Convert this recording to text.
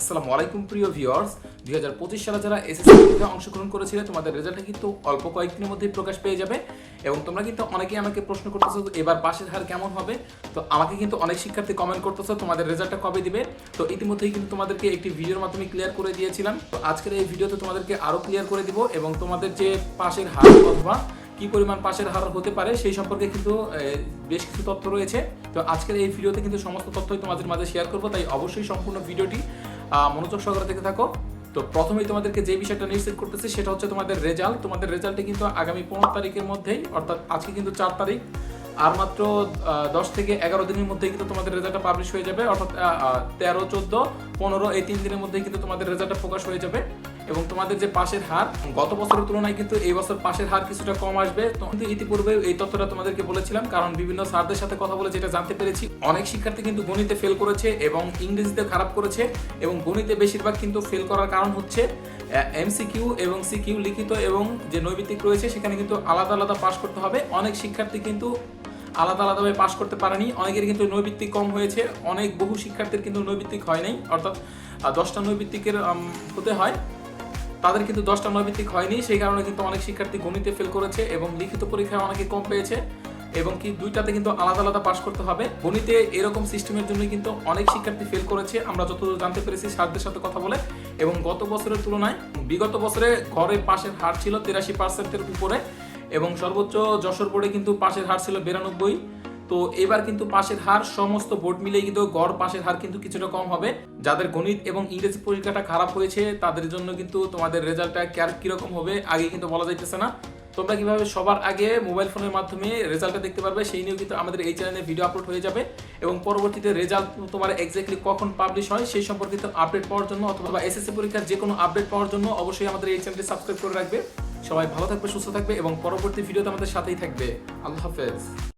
আসসালামু আলাইকুম, প্রিয় ভিউয়ার্স। দুই হাজার পঁচিশ সালে যারা এসএসসি পরীক্ষায় অংশগ্রহণ করেছিলে, তোমাদের রেজাল্টটা কিন্তু অল্প কয়েকদিনের মধ্যেই প্রকাশ পেয়ে যাবে এবং তোমরা কিন্তু অনেকেই আমাকে প্রশ্ন করতেছো, এবার পাশের হার কেমন হবে? তো আমাকে কিন্তু অনেক শিক্ষার্থী কমেন্ট করতেছো, তোমাদের রেজাল্টটা কবে দিবে? তো ইতিমধ্যেই কিন্তু তোমাদেরকে একটি ভিডিওর মাধ্যমে ক্লিয়ার করে দিয়েছিলাম। তো আজকের এই ভিডিওতে তোমাদেরকে আরও ক্লিয়ার করে দিব এবং তোমাদের যে পাশের হার অথবা কি পরিমাণ পাশের হার হতে পারে, সেই সম্পর্কে কিন্তু বেশ কিছু তথ্য রয়েছে। তো আজকের এই ভিডিওতে কিন্তু সমস্ত তথ্যই তোমাদের মাঝে শেয়ার করব, তাই অবশ্যই সম্পূর্ণ ভিডিওটি মনোযোগ সহকারে দেখে থাকো। তো প্রথমেই তোমাদেরকে যে বিষয়টা নিশ্চিত করতেছি, সেটা হচ্ছে তোমাদের রেজাল্ট তোমাদের রেজাল্টে কিন্তু আগামী পনেরো তারিখের মধ্যেই, অর্থাৎ আজকে কিন্তু চার তারিখ, আর মাত্র দশ থেকে এগারো দিনের মধ্যেই কিন্তু তোমাদের রেজাল্টটা পাবলিশ হয়ে যাবে, অর্থাৎ তেরো, চোদ্দ, পনেরো, এই তিন দিনের মধ্যেই কিন্তু তোমাদের রেজাল্টটা প্রকাশ হয়ে যাবে। এবং তোমাদের যে পাশের হার, গত বছরের তুলনায় কিন্তু এই বছর পাশের হার কিছুটা কম আসবে। কিন্তু ইতিপূর্বে এই তথ্যটা তোমাদেরকে বলেছিলাম, কারণ বিভিন্ন স্যারদের সাথে কথা বলে যেটা জানতে পেরেছি। অনেক শিক্ষার্থী কিন্তু গণিতে ফেল করেছে এবং ইংরেজিতে খারাপ করেছে এবং গণিতে বেশিরভাগ কিন্তু ফেল করার কারণ হচ্ছে এমসিকিউ এবং সিকিউ লিখিত এবং যে নৈবিত্তিক রয়েছে, সেখানে কিন্তু আলাদা আলাদা পাশ করতে হবে। অনেক শিক্ষার্থী কিন্তু আলাদা আলাদাভাবে পাশ করতে পারেনি। অনেকের কিন্তু নৈবিত্তিক কম হয়েছে। অনেক বহু শিক্ষার্থীর কিন্তু নৈবিত্তিক হয় নাই, অর্থাৎ দশটা নৈবিত্তিকের হতে হয়। তাদের কিন্তু দশটা নৈবিত্তিক হয়নি, সেই কারণে কিন্তু অনেক শিক্ষার্থী গণিতে ফেল করেছে এবং লিখিত পরীক্ষায় অনেকে কম পেয়েছে এবং কি দুইটাতে কিন্তু আলাদা আলাদা পাশ করতে হবে। গণিতে এরকম সিস্টেমের জন্য কিন্তু অনেক শিক্ষার্থী ফেল করেছে, আমরা যতদূর জানতে পেরেছি স্যারদের সাথে কথা বলে এবং গত বছরের তুলনায় বিগত বছরে ঘরের পাশের হার ছিল তিরাশি পার্সেন্টের উপরে এবং সর্বোচ্চ যশোর বোর্ডে কিন্তু পাশের হার ছিল বিরানব্বই। তো এবার কিন্তু পাশের হার, সমস্ত বোর্ড মিলে কিন্তু গড় পাশের হার কিন্তু কিছুটা কম হবে। যাদের গণিত এবং ইংরেজি পরীক্ষাটা খারাপ হয়েছে, তাদের জন্য কিন্তু তোমাদের রেজাল্টটা ক্যার কীরকম হবে, আগে কিন্তু বলা যাইতেছে না। তোমরা কীভাবে সবার আগে মোবাইল ফোনের মাধ্যমে রেজাল্টটা দেখতে পারবে, সেই নিয়েও কিন্তু আমাদের এই চ্যানেলে ভিডিও আপলোড হয়ে যাবে। এবং পরবর্তীতে রেজাল্ট তোমার এক্স্যাক্টলি কখন পাবলিশ হয়, সেই সম্পর্কিত আপডেট পাওয়ার জন্য অথবা এসএসসি পরীক্ষার যে কোনো আপডেট পাওয়ার জন্য অবশ্যই আমাদের এই চ্যানেলটি সাবস্ক্রাইব করে রাখবে। সবাই ভালো থাকবে, সুস্থ থাকবে এবং পরবর্তী ভিডিওতে আমাদের সাথেই থাকবে। আল্লাহ হাফেজ।